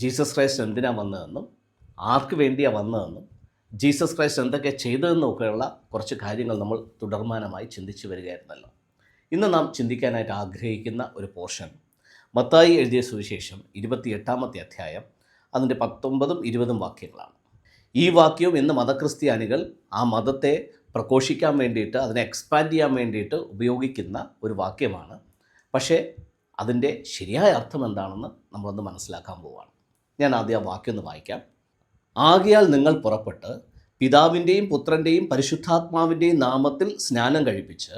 Jesus Christ എന്തിനാണ് വന്നതെന്നും ആർക്ക് വേണ്ടിയാണ് വന്നതെന്നും ജീസസ് ക്രൈസ്റ്റ് എന്തൊക്കെ ചെയ്തതെന്നും ഒക്കെയുള്ള കുറച്ച് കാര്യങ്ങൾ നമ്മൾ തുടർമാനമായി ചിന്തിച്ചു വരികയായിരുന്നല്ലോ. ഇന്ന് നാം ചിന്തിക്കാനായിട്ട് ആഗ്രഹിക്കുന്ന ഒരു പോർഷൻ മത്തായി എഴുതിയ സുവിശേഷം ഇരുപത്തിയെട്ടാമത്തെ അധ്യായം അതിന്റെ പത്തൊമ്പതും ഇരുപതും വാക്യങ്ങളാണ്. ഈ വാക്യവും ഇന്ന് മതക്രിസ്ത്യാനികൾ ആ മതത്തെ പ്രഘോഷിക്കാൻ വേണ്ടിയിട്ട് അതിനെ എക്സ്പാൻഡ് ചെയ്യാൻ വേണ്ടിയിട്ട് ഉപയോഗിക്കുന്ന ഒരു വാക്യമാണ്. പക്ഷേ അതിന്റെ ശരിയായ അർത്ഥം എന്താണെന്ന് നമ്മളൊന്ന് മനസ്സിലാക്കാൻ പോവുകയാണ് ഞാൻ ആദ്യം ആ വാക്യം ഒന്ന് വായിക്കാം. ആകയാൽ നിങ്ങൾ പുറപ്പെട്ട് പിതാവിന്റെയും പുത്രന്റെയും പരിശുദ്ധാത്മാവിന്റെയും നാമത്തിൽ സ്നാനം കഴിപ്പിച്ച്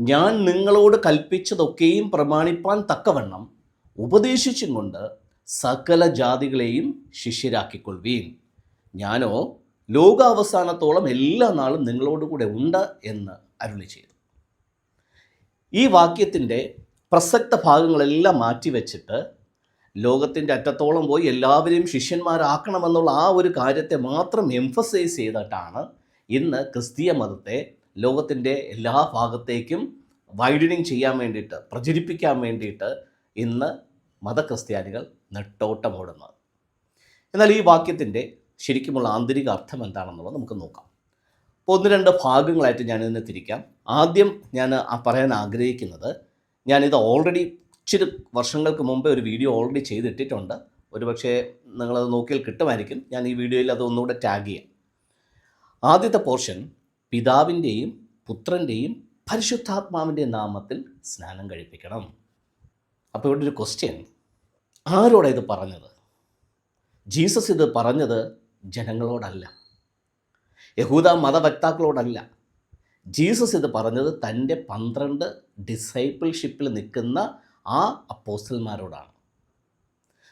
ഞാൻ നിങ്ങളോട് കൽപ്പിച്ചതൊക്കെയും പ്രമാണിപ്പാൻ തക്കവണ്ണം ഉപദേശിച്ചും കൊണ്ട് സകല ജാതികളെയും ശിഷ്യരാക്കിക്കൊള്ളുവീൻ. ഞാനോ ലോകാവസാനത്തോളം എല്ലാ നാളും നിങ്ങളോട് കൂടെ ഉണ്ട് എന്ന് അരുളി ചെയ്തു. ഈ വാക്യത്തിന്റെ പ്രസക്ത ഭാഗങ്ങളെല്ലാം മാറ്റിവെച്ചിട്ട് ലോകത്തിന്റെ അറ്റത്തോളം പോയി എല്ലാവരെയും ശിഷ്യന്മാരാക്കണമെന്നുള്ള ആ ഒരു കാര്യത്തെ മാത്രം എംഫസൈസ് ചെയ്തിട്ടാണ് ഇന്ന് ക്രിസ്തീയ മതത്തെ ലോകത്തിന്റെ എല്ലാ ഭാഗത്തേക്കും വൈഡനിങ് ചെയ്യാൻ വേണ്ടിയിട്ട് പ്രചരിപ്പിക്കാൻ വേണ്ടിയിട്ട് ഇന്ന് മതക്രിസ്ത്യാനികൾ നെട്ടോട്ടമോടുന്നത്. എന്നാൽ ഈ വാക്യത്തിന്റെ ശരിക്കുമുള്ള ആന്തരിക അർത്ഥം എന്താണെന്നുള്ളത് നമുക്ക് നോക്കാം. അപ്പോൾ ഒന്ന് രണ്ട് ഭാഗങ്ങളായിട്ട് ഞാനിതിനെ തിരിക്കാം. ആദ്യം ഞാൻ പറയാൻ ആഗ്രഹിക്കുന്നത് ഞാനിത് ഓൾറെഡി ഇച്ചിരി വർഷങ്ങൾക്ക് മുമ്പേ ഒരു വീഡിയോ ഓൾറെഡി ചെയ്തിട്ടിട്ടുണ്ട്. ഒരുപക്ഷെ നിങ്ങളത് നോക്കിയാൽ കിട്ടുമായിരിക്കും. ഞാൻ ഈ വീഡിയോയിൽ അത് ഒന്നുകൂടെ ടാഗ് ചെയ്യാം. ആദ്യത്തെ പോർഷൻ പിതാവിന്റെയും പുത്രന്റെയും പരിശുദ്ധാത്മാവിന്റെയും നാമത്തിൽ സ്നാനം കഴിപ്പിക്കണം. അപ്പോൾ ഇവിടെ ഒരു ക്വസ്റ്റ്യൻ ആരോടാണ് ഇത് പറഞ്ഞത്? ജീസസ് ഇത് പറഞ്ഞത് ജനങ്ങളോടല്ല. യഹൂദ മതവക്താക്കളോടല്ല. ജീസസ് ഇത് പറഞ്ഞത് തന്റെ പന്ത്രണ്ട് ഡിസൈപ്പിൾഷിപ്പിൽ നിൽക്കുന്ന ആ അപ്പോസ്റ്റൽമാരോടാണ്.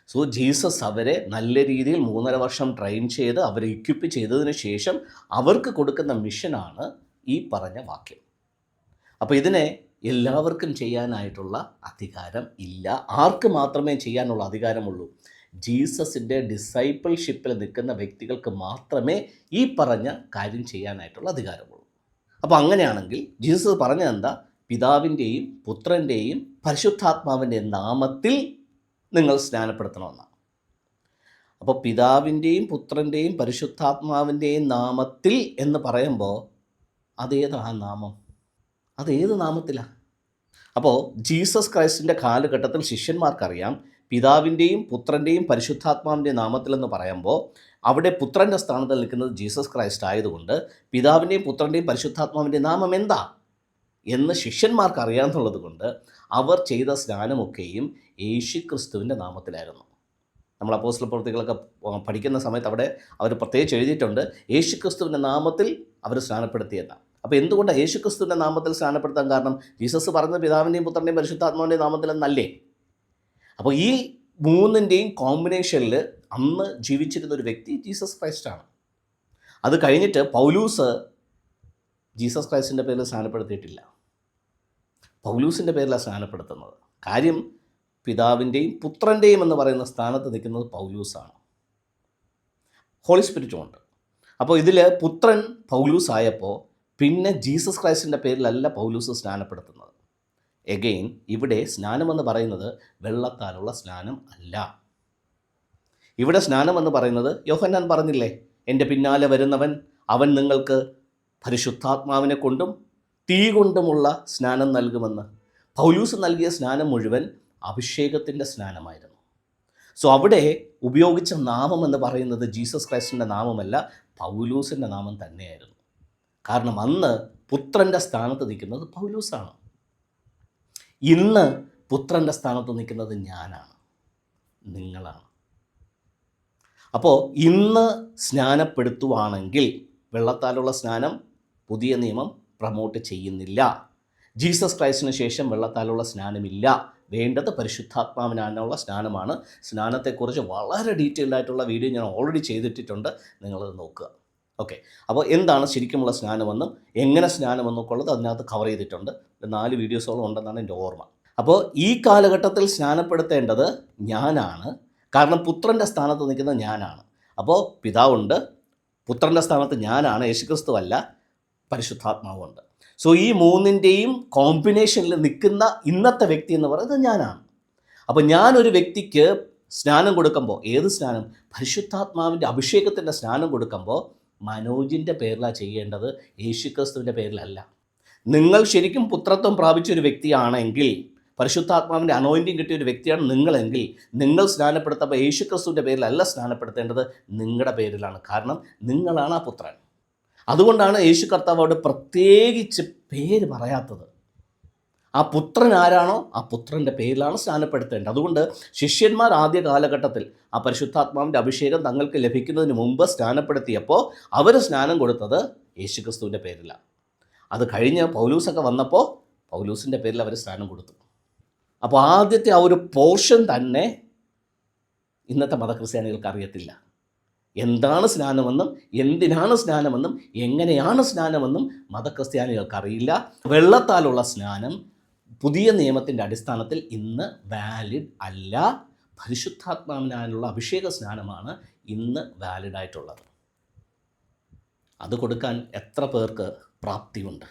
സോ ജീസസ് അവരെ നല്ല രീതിയിൽ മൂന്നര വർഷം ട്രെയിൻ ചെയ്ത് അവരെ ഇക്വിപ്പ് ചെയ്തതിന് ശേഷം അവർക്ക് കൊടുക്കുന്ന മിഷനാണ് ഈ പറഞ്ഞ വാക്യം. അപ്പോൾ ഇതിനെ എല്ലാവർക്കും ചെയ്യാനായിട്ടുള്ള അധികാരം ഇല്ല. ആർക്ക് മാത്രമേ ചെയ്യാനുള്ള അധികാരമുള്ളൂ? ജീസസിന്റെ ഡിസൈപ്പിൾഷിപ്പിൽ നിൽക്കുന്ന വ്യക്തികൾക്ക് മാത്രമേ ഈ പറഞ്ഞ കാര്യം ചെയ്യാനായിട്ടുള്ള അധികാരമുള്ളൂ. അപ്പോൾ അങ്ങനെയാണെങ്കിൽ ജീസസ് പറഞ്ഞത് എന്താ പിതാവിന്റെയും പുത്രന്റെയും പരിശുദ്ധാത്മാവിന്റെയും നാമത്തിൽ നിങ്ങൾ സ്നാനപ്പെടുത്തണമെന്നാണ്. അപ്പോൾ പിതാവിന്റെയും പുത്രന്റെയും പരിശുദ്ധാത്മാവിന്റെയും നാമത്തിൽ എന്ന് പറയുമ്പോൾ അതേതാ നാമം? അതേത് നാമത്തിലാണ് അപ്പോൾ ജീസസ് ക്രൈസ്റ്റിന്റെ കാലഘട്ടത്തിൽ ശിഷ്യന്മാർക്കറിയാം പിതാവിന്റെയും പുത്രന്റെയും പരിശുദ്ധാത്മാവിന്റെ നാമത്തിലെന്ന് പറയുമ്പോൾ അവിടെ പുത്രന്റെ സ്ഥാനത്ത് നിൽക്കുന്നത് ജീസസ് ക്രൈസ്റ്റ് ആയതുകൊണ്ട് പിതാവിന്റെയും പുത്രന്റെയും പരിശുദ്ധാത്മാവിന്റെ നാമം എന്താ? എന്ന് ശിഷ്യന്മാർക്ക് അറിയാമെന്നുള്ളത് കൊണ്ട് അവർ ചെയ്ത സ്നാനമൊക്കെയും യേശു ക്രിസ്തുവിന്റെ നാമത്തിലായിരുന്നു. നമ്മൾ അപ്പോസ്റ്റൽ പ്രവൃത്തികളൊക്കെ പഠിക്കുന്ന സമയത്ത് അവിടെ അവർ പ്രത്യേകിച്ച് എഴുതിയിട്ടുണ്ട് യേശു ക്രിസ്തുവിന്റെ നാമത്തിൽ അവർ സ്നാനപ്പെടുത്തിയെന്ന അപ്പോൾ എന്തുകൊണ്ടാണ് യേശു ക്രിസ്തുവിന്റെ നാമത്തിൽ സ്നാനപ്പെടുത്താൻ കാരണം? ജീസസ് പറഞ്ഞ പിതാവിന്റെയും പുത്രന്റെയും പരിശുദ്ധാത്മാവിന്റെയും നാമത്തിൽ എന്നല്ലേ അപ്പോൾ ഈ മൂന്നിന്റെയും കോമ്പിനേഷനിൽ അന്ന് ജീവിച്ചിരുന്ന ഒരു വ്യക്തി ജീസസ് ക്രൈസ്റ്റാണ്. അത് കഴിഞ്ഞിട്ട് പൗലൂസ് ജീസസ് ക്രൈസ്റ്റിന്റെ പേരിൽ സ്നാനപ്പെടുത്തിയിട്ടില്ല. പൗലൂസിന്റെ പേരിലാണ് സ്നാനപ്പെടുത്തുന്നത്. കാര്യം പിതാവിന്റെയും പുത്രന്റെയും എന്ന് പറയുന്ന സ്ഥാനത്ത് നിൽക്കുന്നത് പൗലൂസാണ്. ഹോളി സ്പിരിറ്റും ഉണ്ട്. അപ്പോൾ ഇതിൽ പുത്രൻ പൗലൂസ് ആയപ്പോൾ പിന്നെ ജീസസ് ക്രൈസ്റ്റിന്റെ പേരിലല്ല പൗലൂസ് സ്നാനപ്പെടുത്തുന്നത്. എഗെയിൻ ഇവിടെ സ്നാനമെന്ന് പറയുന്നത് വെള്ളത്താലുള്ള സ്നാനം അല്ല. ഇവിടെ സ്നാനമെന്ന് പറയുന്നത് യോഹന്നാൻ പറഞ്ഞില്ലേ എന്റെ പിന്നാലെ വരുന്നവൻ അവൻ നിങ്ങൾക്ക് പരിശുദ്ധാത്മാവിനെ കൊണ്ടും തീ കൊണ്ടുമുള്ള സ്നാനം നൽകുമെന്ന്. പൗലൂസ് നൽകിയ സ്നാനം മുഴുവൻ അഭിഷേകത്തിന്റെ സ്നാനമായിരുന്നു. സോ അവിടെ ഉപയോഗിച്ച നാമം എന്ന് പറയുന്നത് ജീസസ് ക്രൈസ്റ്റിന്റെ നാമമല്ല പൗലൂസിന്റെ നാമം തന്നെയായിരുന്നു. കാരണം അന്ന് പുത്രന്റെ സ്ഥാനത്ത് നിൽക്കുന്നത് പൗലൂസാണ്. ഇന്ന് പുത്രന്റെ സ്ഥാനത്ത് നിൽക്കുന്നത് ഞാനാണ് നിങ്ങളാണ്. അപ്പോൾ ഇന്ന് സ്നാനപ്പെടുത്തുവാണെങ്കിൽ വെള്ളത്താലുള്ള സ്നാനം പുതിയ നിയമം പ്രമോട്ട് ചെയ്യുന്നില്ല. ജീസസ് ക്രൈസ്റ്റിന് ശേഷം വെള്ളത്താലുള്ള സ്നാനമില്ല. വേണ്ടത് പരിശുദ്ധാത്മാവിനുള്ള സ്നാനമാണ്. സ്നാനത്തെക്കുറിച്ച് വളരെ ഡീറ്റെയിൽഡ് ആയിട്ടുള്ള വീഡിയോ ഞാൻ ഓൾറെഡി ചെയ്തിട്ടിട്ടുണ്ട്. നിങ്ങളത് നോക്കുക. ഓക്കെ അപ്പോൾ എന്താണ് ശരിക്കുമുള്ള സ്നാനമെന്നും എങ്ങനെ സ്നാനമെന്നൊക്കെ ഉള്ളത് അതിനകത്ത് കവർ ചെയ്തിട്ടുണ്ട്. നാല് വീഡിയോസോളം ഉണ്ടെന്നാണ് എന്റെ ഓർമ്മ. അപ്പോൾ ഈ കാലഘട്ടത്തിൽ സ്നാനപ്പെടുത്തേണ്ടത് ഞാനാണ്. കാരണം പുത്രന്റെ സ്ഥാനത്ത് നിൽക്കുന്നത് ഞാനാണ്. അപ്പോൾ പിതാവുണ്ട്. പുത്രന്റെ സ്ഥാനത്ത് ഞാനാണ്. യേശുക്രിസ്തു അല്ല. പരിശുദ്ധാത്മാവുണ്ട്. സോ ഈ മൂന്നിന്റെയും കോമ്പിനേഷനിൽ നിൽക്കുന്ന ഇന്നത്തെ വ്യക്തി എന്ന് പറയുന്നത് ഞാനാണ്. അപ്പോൾ ഞാനൊരു വ്യക്തിക്ക് സ്നാനം കൊടുക്കുമ്പോൾ ഏത് സ്നാനം? പരിശുദ്ധാത്മാവിന്റെ അഭിഷേകത്തിന്റെ സ്നാനം കൊടുക്കുമ്പോൾ മനോജിന്റെ പേരിലാണ് ചെയ്യേണ്ടത് യേശുക്രിസ്തുവിന്റെ പേരിലല്ല. നിങ്ങൾ ശരിക്കും പുത്രത്വം പ്രാപിച്ച ഒരു വ്യക്തിയാണെങ്കിൽ പരിശുദ്ധാത്മാവിന്റെ അനോയിന്റിങ് കിട്ടിയ ഒരു വ്യക്തിയാണ് നിങ്ങളെങ്കിൽ നിങ്ങൾ സ്നാനപ്പെടുത്തുമ്പോൾ യേശുക്രിസ്തുവിന്റെ പേരിലല്ല സ്നാനപ്പെടുത്തേണ്ടത് നിങ്ങളുടെ പേരിലാണ്. കാരണം നിങ്ങളാണ് ആ പുത്രൻ. അതുകൊണ്ടാണ് യേശു കർത്താവ് അവിടെ പ്രത്യേകിച്ച് പേര് പറയാത്തത്. ആ പുത്രൻ ആരാണോ ആ പുത്രന്റെ പേരിലാണ് സ്നാനപ്പെടുത്തേണ്ടത്. അതുകൊണ്ട് ശിഷ്യന്മാർ ആദ്യ കാലഘട്ടത്തിൽ ആ പരിശുദ്ധാത്മാവിന്റെ അഭിഷേകം തങ്ങൾക്ക് ലഭിക്കുന്നതിന് മുമ്പ് സ്നാനപ്പെടുത്തിയപ്പോൾ അവർ സ്നാനം കൊടുത്തത് യേശുക്രിസ്തുവിന്റെ പേരിലാണ് അത് കഴിഞ്ഞ് പൗലൂസൊക്കെ വന്നപ്പോൾ പൗലൂസിന്റെ പേരിൽ അവർ സ്നാനം കൊടുത്തു. അപ്പോൾ ആദ്യത്തെ ആ ഒരു പോർഷൻ തന്നെ ഇന്നത്തെ മതക്രിസ്ത്യാനികൾക്ക് അറിയത്തില്ല. എന്താണ് സ്നാനമെന്നും എന്തിനാണ് സ്നാനമെന്നും എങ്ങനെയാണ് സ്നാനമെന്നും മതക്രിസ്ത്യാനികൾക്ക് അറിയില്ല വെള്ളത്താലുള്ള സ്നാനം പുതിയ നിയമത്തിന്റെ അടിസ്ഥാനത്തിൽ ഇന്ന് വാലിഡ് അല്ല. പരിശുദ്ധാത്മാവിനാലുള്ള അഭിഷേക സ്നാനമാണ് ഇന്ന് വാലിഡായിട്ടുള്ളത് അത് കൊടുക്കാൻ എത്ര പേർക്ക് പ്രാപ്തിയുണ്ട്?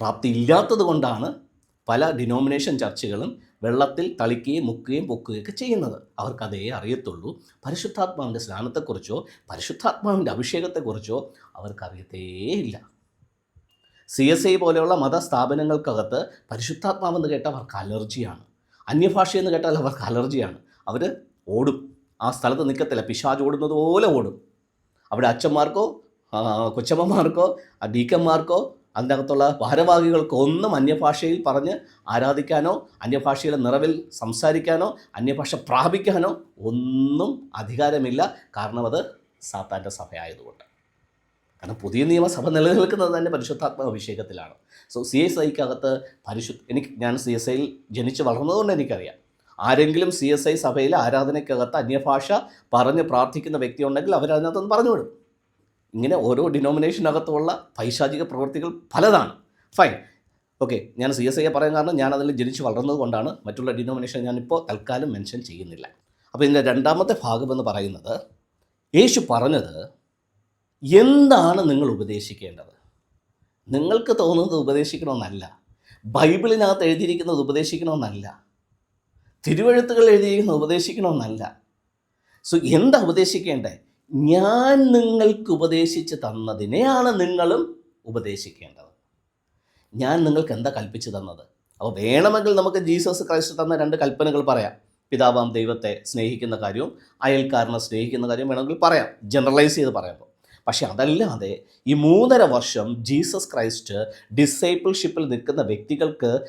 പ്രാപ്തി ഇല്ലാത്തത് കൊണ്ടാണ് പല ഡിനോമിനേഷൻ ചർച്ചുകളും വെള്ളത്തിൽ തളിക്കുകയും മുക്കുകയും പൊക്കുകയൊക്കെ ചെയ്യുന്നത്. അവർക്കതേ അറിയത്തുള്ളൂ. പരിശുദ്ധാത്മാവിന്റെ സ്നാനത്തെക്കുറിച്ചോ പരിശുദ്ധാത്മാവിന്റെ അഭിഷേകത്തെക്കുറിച്ചോ അവർക്കറിയത്തേയില്ല സി എസ് ഐ പോലെയുള്ള മതസ്ഥാപനങ്ങൾക്കകത്ത് പരിശുദ്ധാത്മാവെന്ന് കേട്ടാൽ അവർക്ക് അലർജിയാണ്. അന്യഭാഷയെന്ന് കേട്ടാൽ അവർക്ക് അലർജിയാണ്. അവർ ഓടും. ആ സ്ഥലത്ത് നിൽക്കത്തില്ല. പിശാജ് ഓടുന്നത് പോലെ ഓടും. അവിടെ അച്ഛന്മാർക്കോ കൊച്ചമ്മമാർക്കോ ഡീക്കന്മാർക്കോ അതിനകത്തുള്ള ഭാരവാഹികൾക്ക് ഒന്നും അന്യഭാഷയിൽ പറഞ്ഞ് ആരാധിക്കാനോ അന്യഭാഷയിലെ നിറവിൽ സംസാരിക്കാനോ അന്യഭാഷ പ്രാപിക്കാനോ ഒന്നും അധികാരമില്ല. കാരണം അത് സാത്താന്റെ സഭയായതുകൊണ്ട്. കാരണം പുതിയ നിയമസഭ നിലനിൽക്കുന്നത് തന്നെ പരിശുദ്ധാത്മ അഭിഷേകത്തിലാണ്. സോ സി എസ് ഐക്കകത്ത് പരിശു എനിക്ക് ഞാൻ സി എസ് ഐയിൽ ജനിച്ച് വളർന്നതുകൊണ്ട് എനിക്കറിയാം. ആരെങ്കിലും സി എസ് ഐ സഭയിലെ ആരാധനയ്ക്കകത്ത് അന്യഭാഷ പറഞ്ഞ് പ്രാർത്ഥിക്കുന്ന വ്യക്തി ഉണ്ടെങ്കിൽ അവരതിനകത്തൊന്ന് പറഞ്ഞു വിടും ഇങ്ങനെ ഓരോ ഡിനോമിനേഷനകത്തുള്ള പൈശാചിക പ്രവൃത്തികൾ പലതാണ്. ഫൈൻ ഓക്കെ ഞാൻ സി എസ് ഐയെ പറയാൻ കാരണം ഞാൻ അതിൽ ജനിച്ച് വളർന്നത് കൊണ്ടാണ്. മറ്റുള്ള ഡിനോമിനേഷൻ ഞാനിപ്പോൾ തൽക്കാലം മെൻഷൻ ചെയ്യുന്നില്ല. അപ്പോൾ ഇതിന്റെ രണ്ടാമത്തെ ഭാഗം എന്ന് പറയുന്നത് യേശു പറഞ്ഞത് എന്താണ് നിങ്ങൾ ഉപദേശിക്കേണ്ടത്? നിങ്ങൾക്ക് തോന്നുന്നത് ഉപദേശിക്കണമെന്നല്ല. ബൈബിളിനകത്ത് എഴുതിയിരിക്കുന്നത് ഉപദേശിക്കണമെന്നല്ല. തിരുവഴുത്തുകൾ എഴുതിയിരിക്കുന്നത് ഉപദേശിക്കണമെന്നല്ല. സോ എന്താ ഉപദേശിക്കേണ്ടത്? ഞാൻ നിങ്ങൾക്ക് ഉപദേശിച്ച് തന്നതിനെയാണ് നിങ്ങളും ഉപദേശിക്കേണ്ടത്. ഞാൻ നിങ്ങൾക്ക് എന്താ കൽപ്പിച്ചു തന്നത്? അപ്പോൾ വേണമെങ്കിൽ നമുക്ക് ജീസസ് ക്രൈസ്റ്റ് തന്ന രണ്ട് കൽപ്പനകൾ പറയാം. പിതാവാം ദൈവത്തെ സ്നേഹിക്കുന്ന കാര്യവും അയൽക്കാരനെ സ്നേഹിക്കുന്ന കാര്യവും വേണമെങ്കിൽ പറയാം. ജനറലൈസ് ചെയ്ത് പറയുമ്പോൾ. പക്ഷെ അതല്ലാതെ ഈ മൂന്നര വർഷം ജീസസ് ക്രൈസ്റ്റ് ഡിസൈപ്പിൾഷിപ്പിൽ നിൽക്കുന്ന വ്യക്തികൾക്ക്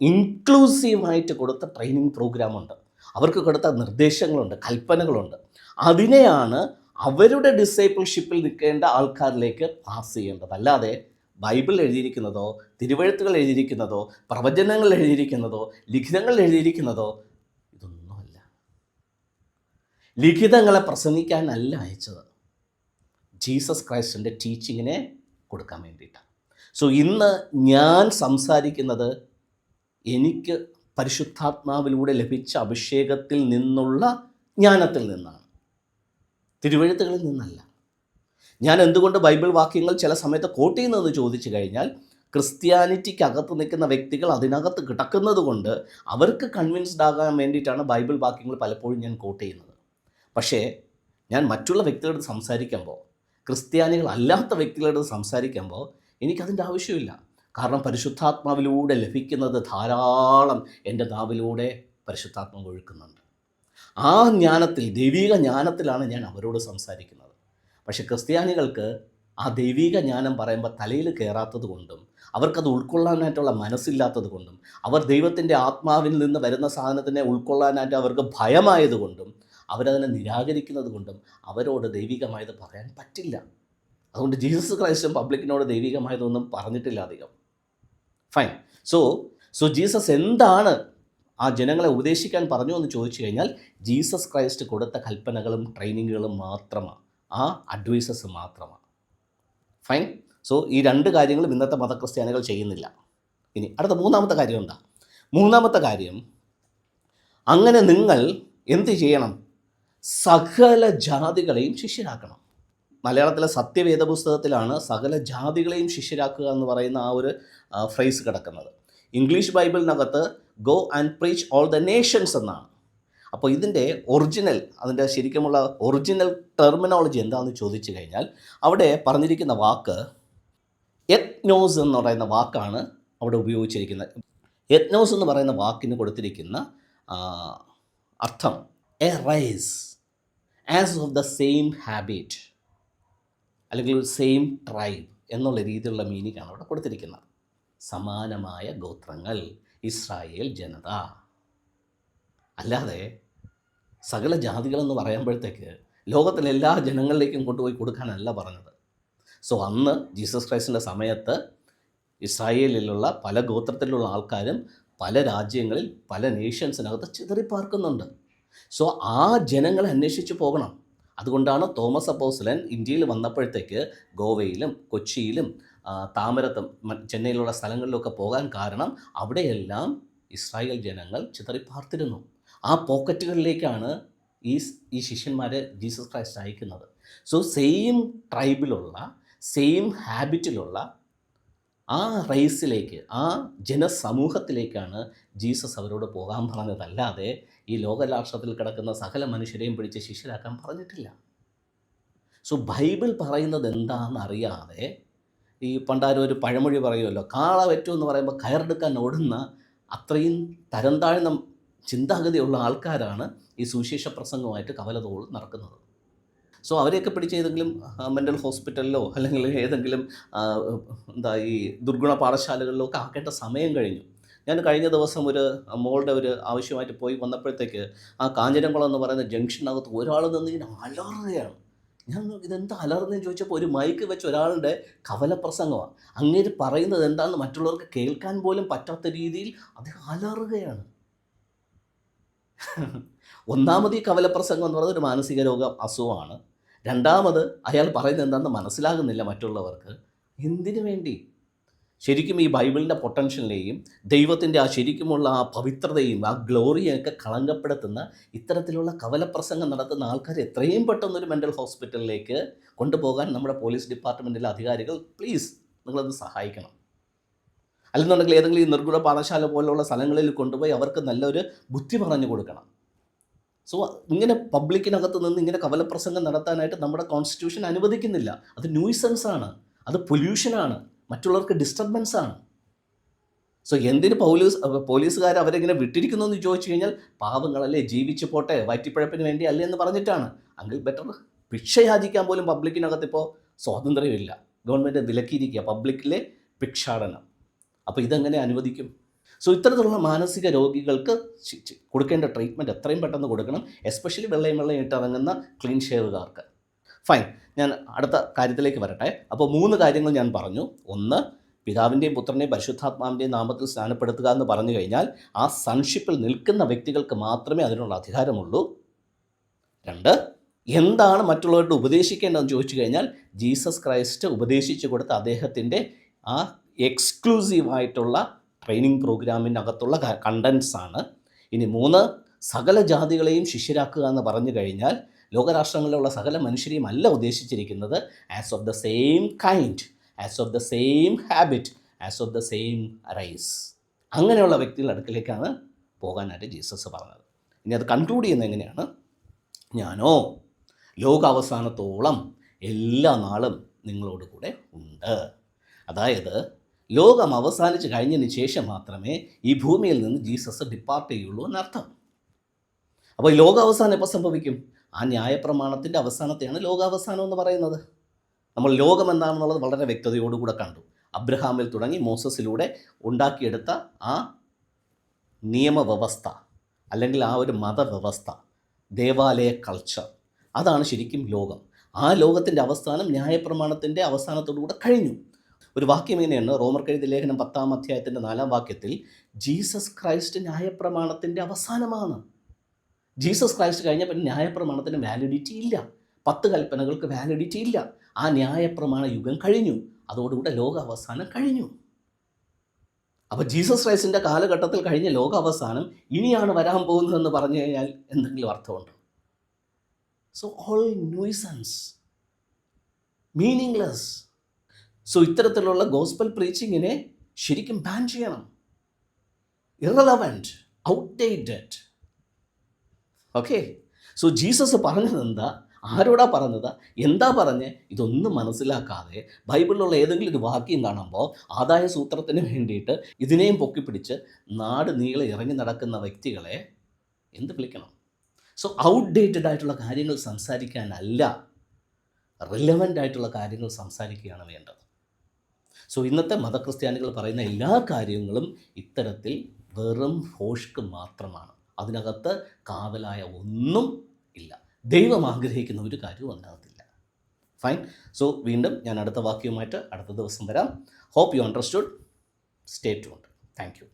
ഇൻക്ലൂസീവായിട്ട് കൊടുത്ത ട്രെയിനിങ് പ്രോഗ്രാമുണ്ട്. അവർക്ക് കൊടുത്ത നിർദ്ദേശങ്ങളുണ്ട് കൽപ്പനകളുണ്ട്. അതിനെയാണ് അവരുടെ ഡിസൈപ്പിൾഷിപ്പിൽ നിൽക്കേണ്ട ആൾക്കാരിലേക്ക് പാസ് ചെയ്യേണ്ടത്. അല്ലാതെ ബൈബിൾ എഴുതിയിരിക്കുന്നതോ തിരുവഴുത്തുകൾ എഴുതിയിരിക്കുന്നതോ പ്രവചനങ്ങൾ എഴുതിയിരിക്കുന്നതോ ലിഖിതങ്ങൾ എഴുതിയിരിക്കുന്നതോ ഇതൊന്നുമല്ല ലിഖിതങ്ങളെ പ്രസംഗിക്കാനല്ല അയച്ചത്. ജീസസ് ക്രൈസ്റ്റിന്റെ ടീച്ചിങ്ങിനെ കൊടുക്കാൻ വേണ്ടിയിട്ടാണ്. സോ ഇന്ന് ഞാൻ സംസാരിക്കുന്നത് എനിക്ക് പരിശുദ്ധാത്മാവിലൂടെ ലഭിച്ച അഭിഷേകത്തിൽ നിന്നുള്ള ജ്ഞാനത്തിൽ നിന്നാണ്. തിരുവഴുത്തുകളിൽ നിന്നല്ല. ഞാൻ എന്തുകൊണ്ട് ബൈബിൾ വാക്യങ്ങൾ ചില സമയത്ത് കോട്ട് ചെയ്യുന്നതെന്ന് ചോദിച്ചു കഴിഞ്ഞാൽ ക്രിസ്ത്യാനിറ്റിക്ക് അകത്ത് നിൽക്കുന്ന വ്യക്തികൾ അതിനകത്ത് കിടക്കുന്നത് കൊണ്ട് അവർക്ക് കൺവിൻസ്ഡ് ആകാൻ വേണ്ടിയിട്ടാണ് ബൈബിൾ വാക്യങ്ങൾ പലപ്പോഴും ഞാൻ കോട്ട് ചെയ്യുന്നത്. പക്ഷേ ഞാൻ മറ്റുള്ള വ്യക്തികളോട് സംസാരിക്കുമ്പോൾ ക്രിസ്ത്യാനികൾ അല്ലാത്ത വ്യക്തികളോട് സംസാരിക്കുമ്പോൾ എനിക്കതിന്റെ ആവശ്യമില്ല. കാരണം പരിശുദ്ധാത്മാവിലൂടെ ലഭിക്കുന്നത് ധാരാളം എന്റെ നാവിലൂടെ പരിശുദ്ധാത്മാവ് ഒഴുക്കുന്നുണ്ട്. ആ ജ്ഞാനത്തിൽ ദൈവിക ജ്ഞാനത്തിലാണ് ഞാൻ അവരോട് സംസാരിക്കുന്നത്. പക്ഷേ ക്രിസ്ത്യാനികൾക്ക് ആ ദൈവിക ജ്ഞാനം പറയുമ്പോൾ തലയിൽ കയറാത്തത് കൊണ്ടും അവർക്കത് ഉൾക്കൊള്ളാനായിട്ടുള്ള മനസ്സില്ലാത്തത് കൊണ്ടും അവർ ദൈവത്തിന്റെ ആത്മാവിൽ നിന്ന് വരുന്ന സാധനത്തിനെ ഉൾക്കൊള്ളാനായിട്ട് അവർക്ക് ഭയമായതുകൊണ്ടും അവരതിനെ നിരാകരിക്കുന്നത് കൊണ്ടും അവരോട് ദൈവികമായത് പറയാൻ പറ്റില്ല. അതുകൊണ്ട് ജീസസ് ക്രൈസ്റ്റും പബ്ലിക്കിനോട് ദൈവികമായതൊന്നും പറഞ്ഞിട്ടില്ല അധികം. ഫൈൻ സോ സോ ജീസസ് എന്താണ് ആ ജനങ്ങളെ ഉപദേശിക്കാൻ പറഞ്ഞു എന്ന് ചോദിച്ചു കഴിഞ്ഞാൽ ജീസസ് ക്രൈസ്റ്റ് കൊടുത്ത കൽപ്പനകളും ട്രെയിനിങ്ങുകളും മാത്രമാണ് ആ അഡ്വൈസസ് മാത്രമാണ് ഫൈൻ സോ ഈ രണ്ട് കാര്യങ്ങളും ഇന്നത്തെ മതക്രിസ്ത്യാനികൾ ചെയ്യുന്നില്ല. ഇനി അടുത്ത മൂന്നാമത്തെ കാര്യം എന്താ? മൂന്നാമത്തെ കാര്യം അങ്ങനെ നിങ്ങൾ എന്ത് ചെയ്യണം? സകല ജാതികളെയും ശിഷ്യരാക്കണം. മലയാളത്തിലെ സത്യവേദ പുസ്തകത്തിലാണ് സകല ജാതികളെയും ശിഷ്യരാക്കുക എന്ന് പറയുന്ന ആ ഒരു ഫ്രേസ് കിടക്കുന്നത്. English ബൈബിളിനകത്ത് go and preach all the nations എന്നാണ്. അപ്പോൾ ഇതിന്റെ ഒറിജിനൽ അതിന്റെ ശരിക്കുമുള്ള ഒറിജിനൽ ടെർമിനോളജി എന്താണെന്ന് ചോദിച്ചു കഴിഞ്ഞാൽ അവിടെ പറഞ്ഞിരിക്കുന്ന വാക്ക് എത്നോസ് എന്ന് പറയുന്ന വാക്കാണ് അവിടെ ഉപയോഗിച്ചിരിക്കുന്നത്. എത്നോസ് എന്ന് പറയുന്ന വാക്കിന് കൊടുത്തിരിക്കുന്ന അർത്ഥം a race as of the same habit അല്ലെങ്കിൽ സെയിം ട്രൈബ് എന്നുള്ള രീതിയിലുള്ള മീനിങ് ആണ് അവിടെ കൊടുത്തിരിക്കുന്നത്. സമാനമായ ഗോത്രങ്ങൾ. ഇസ്രായേൽ ജനത. അല്ലാതെ സകല ജാതികളെന്ന് പറയുമ്പോഴത്തേക്ക് ലോകത്തിലെ എല്ലാ ജനങ്ങളിലേക്കും കൊണ്ടുപോയി കൊടുക്കാനല്ല പറഞ്ഞത്. സോ അന്ന് ജീസസ് ക്രൈസ്റ്റിന്റെ സമയത്ത് ഇസ്രായേലിലുള്ള പല ഗോത്രത്തിലുള്ള ആൾക്കാരും പല രാജ്യങ്ങളിൽ പല നേഷൻസിനകത്ത് ചിതറിപ്പാർക്കുന്നുണ്ട് സോ ആ ജനങ്ങളെ അന്വേഷിച്ച് പോകണം. അതുകൊണ്ടാണ് തോമസ് അപ്പോസ്ലൻ ഇന്ത്യയിൽ വന്നപ്പോഴത്തേക്ക് ഗോവയിലും കൊച്ചിയിലും താമരത്തും ചെന്നൈയിലുള്ള സ്ഥലങ്ങളിലൊക്കെ പോകാൻ കാരണം അവിടെയെല്ലാം ഇസ്രായേൽ ജനങ്ങൾ ചിതറിപ്പാർത്തിരുന്നു. ആ പോക്കറ്റുകളിലേക്കാണ് ഈ ഈ ശിഷ്യന്മാരെ ജീസസ് ക്രൈസ്റ്റ് അയക്കുന്നത്. സോ സെയിം ട്രൈബിലുള്ള സെയിം ഹാബിറ്റിലുള്ള ആ റേസിലേക്ക് ആ ജനസമൂഹത്തിലേക്കാണ് ജീസസ് അവരോട് പോകാൻ പറഞ്ഞതല്ലാതെ ഈ ലോകരാഷ്ട്രത്തിൽ കിടക്കുന്ന സകല മനുഷ്യരെയും പിടിച്ച് ശിഷ്യരാക്കാൻ പറഞ്ഞിട്ടില്ല. സോ ബൈബിൾ പറയുന്നത് എന്താണെന്ന് അറിയാതെ ഈ പണ്ടാരും ഒരു പഴമൊഴി പറയുമല്ലോ കാള വെറ്റു എന്ന് പറയുമ്പോൾ കയറെടുക്കാൻ ഓടുന്ന അത്രയും തരം താഴ്ന്ന ചിന്താഗതിയുള്ള ആൾക്കാരാണ് ഈ സുവിശേഷ പ്രസംഗമായിട്ട് കവലതോൾ നടക്കുന്നത്. സോ അവരെയൊക്കെ പിടിച്ച് ഏതെങ്കിലും മെന്റൽ ഹോസ്പിറ്റലിലോ അല്ലെങ്കിൽ ഏതെങ്കിലും എന്താ ഈ ദുർഗുണ പാഠശാലകളിലോ ഒക്കെ ആക്കേണ്ട സമയം കഴിഞ്ഞു. ഞാൻ കഴിഞ്ഞ ദിവസം ഒരു മോളുടെ ഒരു ആവശ്യമായിട്ട് പോയി വന്നപ്പോഴത്തേക്ക് ആ കാഞ്ഞിരംകുളം എന്ന് പറയുന്ന ജംഗ്ഷനകത്ത് ഒരാൾ നിന്ന് ഇങ്ങനെ അലറുകയാണ്. ഞാൻ ഇതെന്താ അലർന്നെന്ന് ചോദിച്ചപ്പോൾ ഒരു മൈക്ക് വെച്ച് ഒരാളുടെ കവല പ്രസംഗമാണ് അങ്ങേര് പറയുന്നത് എന്താണെന്ന് മറ്റുള്ളവർക്ക് കേൾക്കാൻ പോലും പറ്റാത്ത രീതിയിൽ അദ്ദേഹം അലറുകയാണ്. ഒന്നാമത് ഈ കവല പ്രസംഗം എന്ന് പറയുന്നത് ഒരു മാനസിക രോഗ അസുഖമാണ്. രണ്ടാമത് അയാൾ പറയുന്നത് എന്താണെന്ന് മനസ്സിലാകുന്നില്ല മറ്റുള്ളവർക്ക്. എന്തിനു വേണ്ടി? ശരിക്കും ഈ ബൈബിളിന്റെ പൊട്ടൻഷ്യലിനെയും ദൈവത്തിന്റെ ആ ശരിക്കുമുള്ള ആ പവിത്രതയും ആ ഗ്ലോറിയൊക്കെ കളങ്കപ്പെടുത്തുന്ന ഇത്തരത്തിലുള്ള കവലപ്രസംഗം നടത്തുന്ന ആൾക്കാർ എത്രയും പെട്ടെന്ന് ഒരു മെന്റൽ ഹോസ്പിറ്റലിലേക്ക് കൊണ്ടുപോകാൻ നമ്മുടെ പോലീസ് ഡിപ്പാർട്ട്മെന്റിലെ അധികാരികൾ പ്ലീസ് നിങ്ങളത് സഹായിക്കണം. അല്ലെന്നുണ്ടെങ്കിൽ ഏതെങ്കിലും ഈ നിർഗുണ പാഠശാല പോലുള്ള സ്ഥലങ്ങളിൽ കൊണ്ടുപോയി അവർക്ക് നല്ലൊരു ബുദ്ധി പറഞ്ഞു കൊടുക്കണം. സോ ഇങ്ങനെ പബ്ലിക്കിനകത്ത് നിന്ന് ഇങ്ങനെ കവലപ്രസംഗം നടത്താനായിട്ട് നമ്മുടെ കോൺസ്റ്റിറ്റ്യൂഷൻ അനുവദിക്കുന്നില്ല. അത് ന്യൂസൻസ് ആണ് അത് പൊല്യൂഷനാണ്. മറ്റുള്ളവർക്ക് ഡിസ്റ്റർബൻസ് ആണ്. സോ എന്തിന് പോലീസ് പോലീസുകാർ അവരെങ്ങനെ വിട്ടിരിക്കുന്നു എന്ന് ചോദിച്ചു കഴിഞ്ഞാൽ പാവങ്ങളല്ലേ ജീവിച്ചു പോട്ടെ വയറ്റിപ്പഴപ്പിന് വേണ്ടി അല്ലേ എന്ന് പറഞ്ഞിട്ടാണ്. അങ്കിൽ ബെറ്റർ ഭിക്ഷയാചിക്കാൻ പോലും പബ്ലിക്കിനകത്ത് ഇപ്പോൾ സ്വാതന്ത്ര്യമില്ല. ഗവൺമെന്റ് വിലക്കിയിരിക്കുക പബ്ലിക്കിലെ ഭിക്ഷാടനം. അപ്പോൾ ഇതെങ്ങനെ അനുവദിക്കും? സോ ഇത്തരത്തിലുള്ള മാനസിക രോഗികൾക്ക് കൊടുക്കേണ്ട ട്രീറ്റ്മെന്റ് എത്രയും പെട്ടെന്ന് കൊടുക്കണം. എസ്പെഷ്യലി വെള്ളയും വെള്ളയും ഇട്ടിറങ്ങുന്ന ക്ലീൻ ഷേവുകാർക്ക് ഫൈൻ ഞാൻ അടുത്ത കാര്യത്തിലേക്ക് വരട്ടെ. അപ്പോൾ മൂന്ന് കാര്യങ്ങൾ ഞാൻ പറഞ്ഞു. ഒന്ന് പിതാവിന്റെയും പുത്രന്റെയും പരിശുദ്ധാത്മാവിന്റെയും നാമത്തിൽ സ്നാനപ്പെടുത്തുക എന്ന് പറഞ്ഞു കഴിഞ്ഞാൽ ആ സൺഷിപ്പിൽ നിൽക്കുന്ന വ്യക്തികൾക്ക് മാത്രമേ അതിനുള്ള അധികാരമുള്ളൂ. രണ്ട് എന്താണ് മറ്റുള്ളവരോട് ഉപദേശിക്കേണ്ടതെന്ന് ചോദിച്ചു കഴിഞ്ഞാൽ ജീസസ് ക്രൈസ്റ്റ് ഉപദേശിച്ചു കൊടുത്ത അദ്ദേഹത്തിന്റെ ആ എക്സ്ക്ലൂസീവായിട്ടുള്ള ട്രെയിനിങ് പ്രോഗ്രാമിനകത്തുള്ള കണ്ടൻസാണ് ഇനി മൂന്ന് സകല ജാതികളെയും ശിഷ്യരാക്കുക എന്ന് പറഞ്ഞു കഴിഞ്ഞാൽ ലോകരാഷ്ട്രങ്ങളിലുള്ള സകല മനുഷ്യരെയും അല്ല ഉദ്ദേശിച്ചിരിക്കുന്നത് as of the same kind as of the same habit as of the same race അങ്ങനെയുള്ള വ്യക്തികളുടെ അടുക്കലേക്കാണ് പോകാനായിട്ട് ജീസസ് പറഞ്ഞത്. ഇനി അത് കൺക്ലൂഡ് ചെയ്യുന്നത് എങ്ങനെയാണ്? ഞാനോ ലോകാവസാനത്തോളം എല്ലാ നാളും നിങ്ങളോട് കൂടെ ഉണ്ട്. അതായത് ലോകം അവസാനിച്ച് കഴിഞ്ഞതിന് ശേഷം മാത്രമേ ഈ ഭൂമിയിൽ നിന്ന് ജീസസ് ഡിപ്പാർട്ട് ചെയ്യുള്ളൂ എന്നർത്ഥം. അപ്പോൾ ലോകാവസാനം എപ്പോൾ സംഭവിക്കും? ആ ന്യായപ്രമാണത്തിന്റെ അവസാനത്തെയാണ് ലോകാവസാനം എന്ന് പറയുന്നത്. നമ്മൾ ലോകം എന്താണെന്നുള്ളത് വളരെ വ്യക്തതയോടുകൂടെ കണ്ടു. അബ്രഹാമിൽ തുടങ്ങി മോസസിലൂടെ ഉണ്ടാക്കിയെടുത്ത ആ നിയമവ്യവസ്ഥ അല്ലെങ്കിൽ ആ ഒരു മതവ്യവസ്ഥ ദേവാലയ കൾച്ചർ അതാണ് ശരിക്കും ലോകം. ആ ലോകത്തിന്റെ അവസാനം ന്യായപ്രമാണത്തിന്റെ അവസാനത്തോടുകൂടെ കഴിഞ്ഞു. ഒരു വാക്യം ഇങ്ങനെയാണ് റോമർ കഴുതി ലേഖനം പത്താം അധ്യായത്തിന്റെ നാലാം വാക്യത്തിൽ ജീസസ് ക്രൈസ്റ്റ് ന്യായപ്രമാണത്തിന്റെ അവസാനമാണ്. ജീസസ് ക്രൈസ്റ്റ് കഴിഞ്ഞ പിന്നെ ന്യായപ്രമാണത്തിന് വാലിഡിറ്റി ഇല്ല. പത്ത് കൽപ്പനകൾക്ക് വാലിഡിറ്റി ഇല്ല. ആ ന്യായപ്രമാണ യുഗം കഴിഞ്ഞു. അതോടുകൂടെ ലോക അവസാനം കഴിഞ്ഞു. അപ്പോൾ ജീസസ് ക്രൈസ്റ്റിന്റെ കാലഘട്ടത്തിൽ കഴിഞ്ഞ ലോക അവസാനം ഇനിയാണ് വരാൻ പോകുന്നതെന്ന് പറഞ്ഞു കഴിഞ്ഞാൽ എന്തെങ്കിലും അർത്ഥമുണ്ടോ? So all nuisance meaningless so ഇത്തരത്തിലുള്ള ഗോസ്പൽ പ്രീച്ചിങ്ങിനെ ശരിക്കും ബാൻ ചെയ്യണം. Irrelevant outdated okay so Jesus പറഞ്ഞത് എന്താ ആരോടാ പറഞ്ഞത്? എന്താ പറഞ്ഞ്? ഇതൊന്നും മനസ്സിലാക്കാതെ ബൈബിളിലുള്ള ഏതെങ്കിലും ഒരു വാക്യം കാണുമ്പോൾ ആദായ സൂത്രത്തിന് വേണ്ടിയിട്ട് ഇതിനെയും പൊക്കിപ്പിടിച്ച് നാട് നീളെ ഇറങ്ങി നടക്കുന്ന വ്യക്തികളെ എന്ത് വിളിക്കണം? സോ ഔട്ട്ഡേറ്റഡ് ആയിട്ടുള്ള കാര്യങ്ങൾ സംസാരിക്കാനല്ല റിലവന്റ് ആയിട്ടുള്ള കാര്യങ്ങൾ സംസാരിക്കുകയാണ് വേണ്ടത്. സോ ഇന്നത്തെ മതക്രിസ്ത്യാനികൾ പറയുന്ന എല്ലാ കാര്യങ്ങളും ഇത്തരത്തിൽ വെറും ഹോഷ്ക്ക് മാത്രമാണ്. അതിനകത്ത് കാവലായ ഒന്നും ഇല്ല. ദൈവം ആഗ്രഹിക്കുന്ന ഒരു കാര്യവും അതിനകത്തില്ല. ഫൈൻ സോ വീണ്ടും ഞാൻ അടുത്ത വാക്യവുമായിട്ട് അടുത്ത ദിവസം വരാം. Hope you understood stay tuned thank you